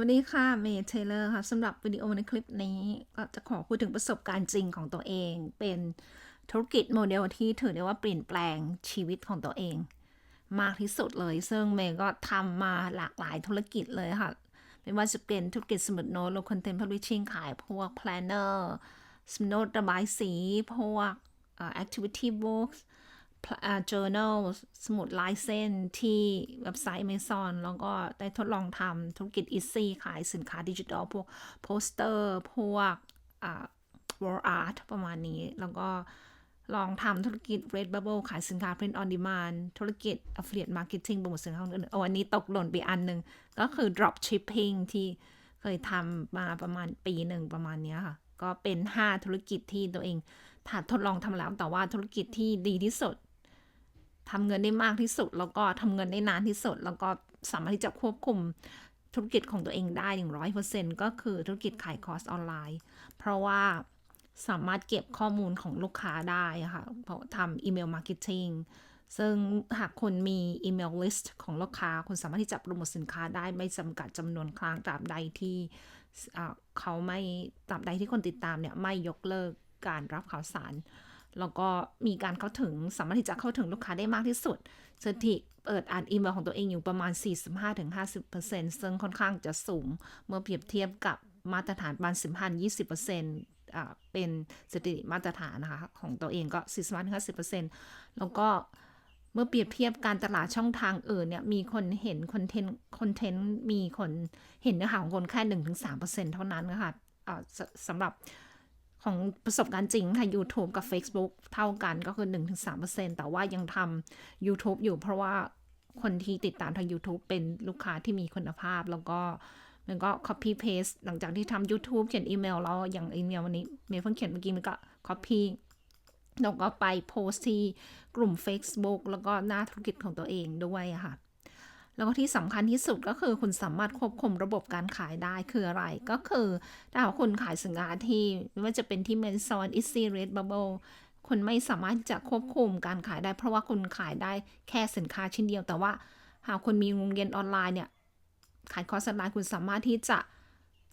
วัสดีค่ะเมย์เทเลอร์ค่ะสำหรับวิดีโอในคลิปนี้ก็จะขอพูดถึงประสบการณ์จริงของตัวเอง เป็นธุรกิจโมเดลที่ถือได้ว่าเปลี่ยนแปลงชีวิตของตัวเอง มากที่สุดเลย ซึ่งเมย์ก็ทำมาหลากหลายธุรกิจเลยค่ะ ไม่ว่าจะเป็นธุรกิจสมุดโน้ตลงคอนเทนต์พับลิชชิ่งขายพวกแ planner สมุดโน้ตระบายสี พวก activity books journal สมุดลายเส้นที่เว็บไซต์ Amazon แล้วก็ได้ทดลองทำธุรกิจ Easy ขายสินค้าดิจิทัล พวกโปสเตอร์ พวก wall art ประมาณนี้ แล้วก็ลองทำธุรกิจ Redbubble ขายสินค้า print on demand ธุรกิจ affiliate marketing โปรโมทสินค้าอื่นโอ้อันนี้ตกหล่นไปอันหนึ่ง ก็คือ drop shipping ที่เคยทำมาประมาณปีหนึ่งประมาณนี้ค่ะ ก็เป็น 5 ธุรกิจที่ตัวเองทดลองทำแล้ว แต่ว่าธุรกิจที่ดีที่สุด ทำเงินได้มากที่สุด แล้วก็ทำเงินได้นานที่สุด แล้วก็สามารถที่จะควบคุมธุรกิจของตัวเองได้อย่างร้อยเปอร์เซ็นก็คือธุรกิจขายคอร์สออนไลน์ เพราะว่าสามารถเก็บข้อมูลของลูกค้าได้ค่ะเพราะทำอีเมลมาร์เก็ตติ้งซึ่งหากคุณมีอีเมลลิสต์ของลูกค้าคุณสามารถที่จะโปรโมทสินค้าได้ไม่จำกัดจำนวนครั้งตราบใดที่เขาไม่ตราบใดที่คนติดตามเนี่ยไม่ยกเลิกการรับข่าวสาร แล้วก็มีการเข้าถึงสามารถที่จะเข้าถึงลูกค้าได้มากที่สุดสถิติเปิดอ่านอีเมลของตัวเองอยู่ประมาณ 45-50%ซึ่งค่อนข้างจะสูงเมื่อเปรียบเทียบกับมาตรฐานประมาณ10-20%เป็นสถิติมาตรฐานนะคะของตัวเองก็ 45-50%แล้วก็เมื่อเปรียบเทียบการตลาดช่องทางอื่นเนี่ยมีคนเห็นคอนเทนต์คอนเทนต์มีคนเห็นเนื้อหาของคนแค่ 1-3%เท่านั้นนะคะะสำหรับ ของประสบการณ์จริงค่ะ YouTube กับ Facebook เท่ากันก็คือ 1-3%แต่ว่ายังทำ YouTube อยู่เพราะว่าคนที่ติดตามทาง YouTube เป็นลูกค้าที่มีคุณภาพแล้วก็มันก็ copy paste หลังจากที่ทำ YouTube เขียนอีเมลแล้วอย่างอีเมลวันนี้เมย์เพิ่งเขียนเมื่อกี้มันก็ copy แล้วก็ไปโพสที่กลุ่ม Facebook แล้วก็หน้าธุรกิจของตัวเองด้วยค่ะ แล้วก็ที่สำคัญที่สุดก็คือคุณสามารถควบคุมระบบการขายได้คืออะไร ก็คือถ้าคุณขายสินค้าที่ไม่ว่าจะเป็นที่เมนซอนอิซีเรดบับเบิลคุณไม่สามารถจะควบคุมการขายได้ เพราะว่าคุณขายได้แค่สินค้าชิ้นเดียว แต่ว่าหากคุณมีโรงเรียนออนไลน์เนี่ย ขายคอร์สออนไลน์คุณสามารถที่จะ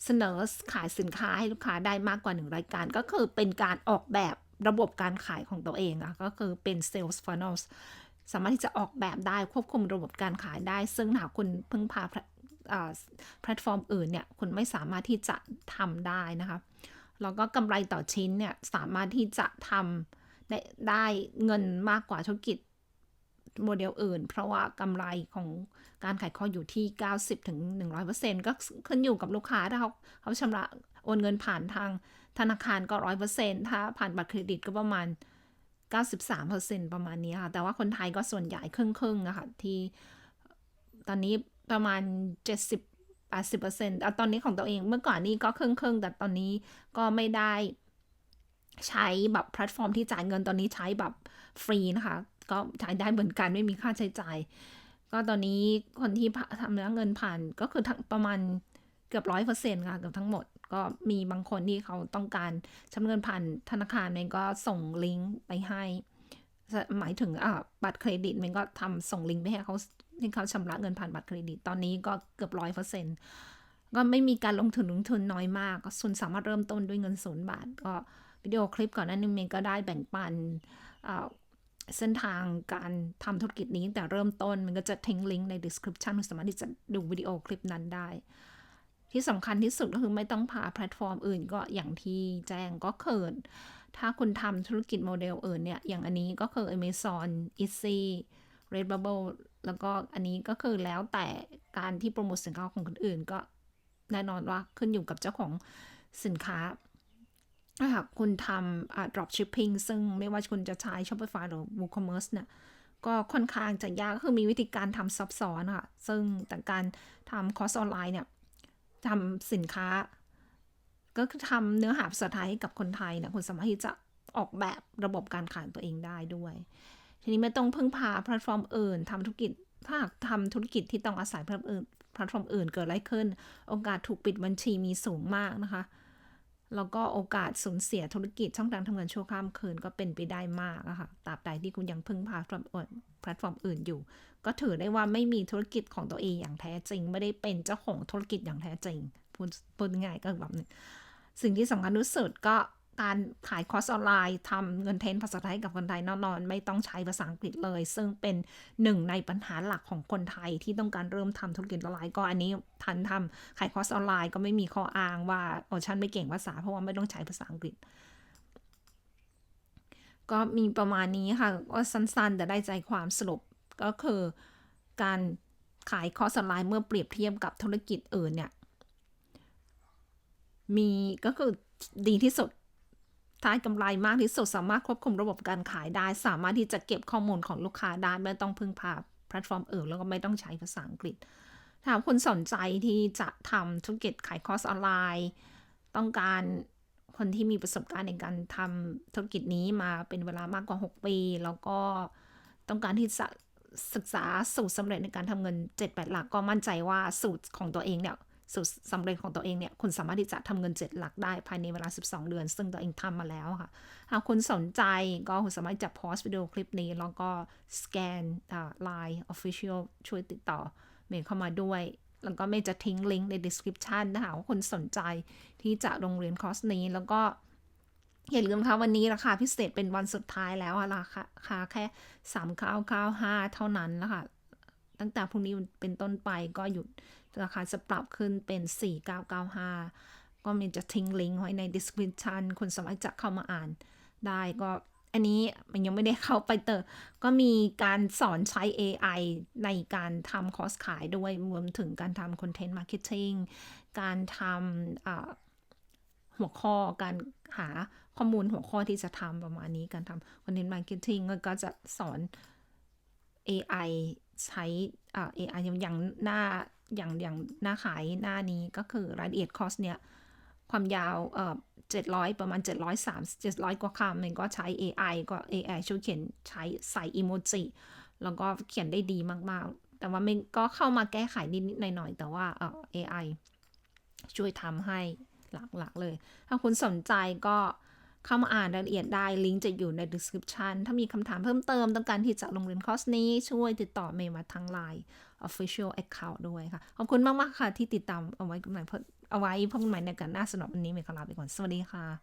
เสนอขายสินค้าให้ลูกค้าได้มากกว่าหนึ่งรายการ ก็คือเป็นการออกแบบระบบการขายของตัวเองอะก็คือเป็น sales funnels สามารถที่จะออกแบบได้ควบคุมระบบการขายได้ ซึ่งหากคุณพึ่งพาแพลตฟอร์มอื่นเนี่ยคุณไม่สามารถที่จะทำได้นะคะแล้วก็กำไรต่อชิ้นเนี่ยสามารถที่จะทำได้ได้เงินมากกว่าธุรกิจโมเดลอื่น เพราะว่ากำไรของการขายข้ออยู่ที่90ถึง100%ก็ขึ้นอยู่กับลูกค้าถ้าเขาเขาชำระโอนเงินผ่านทางธนาคารก็ 100%ถ้าผ่านบัตรเครดิตก็ประมาณ 93%ประมาณนี้ค่ะ แต่ว่าคนไทยก็ส่วนใหญ่ครึ่งๆนะคะที่ตอนนี้ประมาณ 70 80%อะตอนนี้ของตัวเองเมื่อก่อนนี้ก็ครึ่งๆแต่ตอนนี้ก็ไม่ได้ใช้แบบแพลตฟอร์มที่จ่ายเงินตอนนี้ใช้แบบฟรีนะคะ ก็ใช้ได้เหมือนกันไม่มีค่าใช้จ่าย ก็ตอนนี้คนที่ทำเงินผ่านก็คือประมาณเกือบร้อยเปอร์เซ็นต์ค่ะเกือบทั้งหมด ก็มีบางคนที่เขาต้องการชำเงินผ่านธนาคารมันก็ส่งลิงก์ไปให้ หมายถึงบัตรเครดิตมันก็ทำส่งลิงก์ไปให้เขาให้เขาชำระเงินผ่านบัตรเครดิต ตอนนี้ก็เกือบร้อยเปอร์เซ็นต์ก็ไม่มีการลงทุนลงทุนน้อยมากก็ส่วนสามารถเริ่มต้นด้วยเงินศูนย์บาท ก็วิดีโอคลิปก่อนหน้านี้เมก็ได้แบ่งปันเส้นทางการทำธุรกิจนี้แต่เริ่มต้นมันก็จะทิ้งลิงก์ใน description สามารถที่จะดูวิดีโอคลิปนั้นได้ ที่สำคัญที่สุดก็คือไม่ต้องพาแพลตฟอร์มอื่นก็อย่างที่แจ้งก็เกิดถ้าคุณทำธุรกิจโมเดลอื่นเนี่ย อย่างอันนี้ก็คือ Amazon Easy Redbubble แล้วก็อันนี้ก็คือแล้วแต่การที่โปรโมทสินค้าของคนอื่นก็แน่นอนว่าขึ้นอยู่กับเจ้าของสินค้าถ้าหากคุณทำ drop shipping ซึ่งไม่ว่าคุณจะใช้ Shopify หรือ WooCommerce เนี่ยก็ค่อนข้างจะยากคือมีวิธีการทำซับซ้อนค่ะ ซึ่งแต่การทำคอร์สออนไลน์เนี่ย ทำสินค้า ก็คือทำเนื้อหาภาษาไทยให้กับคนไทยนะคุณสามารถที่จะออกแบบระบบการขายตัวเองได้ด้วย ทีนี้ไม่ต้องพึ่งพาแพลตฟอร์มอื่นทำธุรกิจ ถ้าทำธุรกิจที่ต้องอาศัยแพลตฟอร์มอื่นแพลตฟอร์มอื่นเกิดอะไรขึ้น โอกาสถูกปิดบัญชีมีสูงมากนะคะ แล้วก็โอกาสสูญเสียธุรกิจช่องทางทำเงินชั่วข้ามคืนก็เป็นไปได้มากอะค่ะตราบใดที่คุณยังพึ่งพาแพลตฟอร์มอื่นอยู่ ก็ถือได้ว่าไม่มีธุรกิจของตัวเองอย่างแท้จริง ไม่ได้เป็นเจ้าของธุรกิจอย่างแท้จริงพูดพูดง่ายก็แบบสิ่งที่สำคัญที่สุดก็ การขายคอร์สออนไลน์ทำเงินเทนภาษาไทยกับคนไทยแน่นอน ไม่ต้องใช้ภาษาอังกฤษเลย ซึ่งเป็นหนึ่งในปัญหาหลักของคนไทยที่ต้องการเริ่มทำธุรกิจออนไลน์ก็อันนี้ทันทำขายคอร์สออนไลน์ก็ไม่มีข้ออ้างว่าโอ้ฉันไม่เก่งภาษาเพราะว่าไม่ต้องใช้ภาษาอังกฤษ ก็มีประมาณนี้ค่ะก็สั้นๆ แต่ได้ใจความสรุปก็คือการขายคอร์สออนไลน์เมื่อเปรียบเทียบกับธุรกิจอื่นเนี่ยมีก็คือดีที่สุด ได้กำไรมากที่สุดสามารถควบคุมระบบการขายได้ สามารถที่จะเก็บข้อมูลของลูกค้าได้ ไม่ต้องพึ่งพาแพลตฟอร์มอื่นแล้วก็ไม่ต้องใช้ภาษาอังกฤษถ้าคุณสนใจที่จะทำธุรกิจขายคอร์สออนไลน์ ต้องการคนที่มีประสบการณ์ในการทำธุรกิจนี้มาเป็นเวลามากกว่า 6 ปี แล้วก็ต้องการที่จะศึกษาสูตรสำเร็จในการทำเงิน 7-8 หลักก็มั่นใจว่าสูตรของตัวเองเนี่ย สูตรสำเร็จของตัวเองเนี่ยคุณสามารถที่จะทำเงิน 7 หลักได้ภายในเวลา 12 เดือน ซึ่งตัวเองทำมาแล้วค่ะ หากคุณสนใจก็คุณสามารถจะพอสวิดีโอคลิปนี้ แล้วก็สแกนไลน์ Official ช่วยติดต่อเมย์เข้ามาด้วย แล้วก็เมย์จะทิ้งลิงก์ใน description นะคะว่าคุณสนใจที่จะลงเรียนคอร์สนี้ แล้วก็อย่าลืมค่ะวันนี้ราคาพิเศษเป็นวันสุดท้ายแล้วราคาคาแค่ 3995 เท่านั้นนะคะ ตั้งแต่พรุ่งนี้เป็นต้นไปก็หยุดราคาจะปรับขึ้นเป็น 4995 ก็มีจะทิ้งลิงก์ไว้ใน description คุณสามารถจะเข้ามาอ่านได้ก็อันนี้มันยังไม่ได้เข้าไปเตอก็มีการสอนใช้ AI ในการทำคอร์สขายด้วยรวมถึงการทำคอนเทนต์มาร์เก็ตติ้งการทำหัวข้อการหาข้อมูลหัวข้อที่จะทำประมาณนี้การทำคอนเทนต์มาร์เก็ตติ้งก็จะสอน AI ใช้อ่า AI อย่างอย่างหน้าอย่างอย่างหน้าขายหน้านี้ก็คือรายละเอียดคอร์สเนี่ย ความยาวเอ่อ700 ประมาณ 703 700 กว่าคำมันก็ใช้ AI ก็ AI ช่วยเขียนใช้ใส่อีโมจิแล้วก็เขียนได้ดีมากๆ แต่ว่ามันก็เข้ามาแก้ไขนิดๆหน่อยๆ แต่ว่าเอ่อ AI ช่วยทำให้หลักๆเลย ถ้าคุณสนใจก็ เข้ามาอ่านรายละเอียดได้ ลิงก์จะอยู่ใน description ถ้ามีคำถามเพิ่มเติมต้องการที่จะลงเรียนคอร์สนี้ ช่วยติดต่อเมย์มาทาง Line Official Account ด้วยค่ะ ขอบคุณมาก ๆ ค่ะที่ติดตามเอาไว้กันใหม่เอาไว้พบกันใหม่ในการหน้าสำหรับวันนี้เมย์ขอลาไปก่อน สวัสดีค่ะ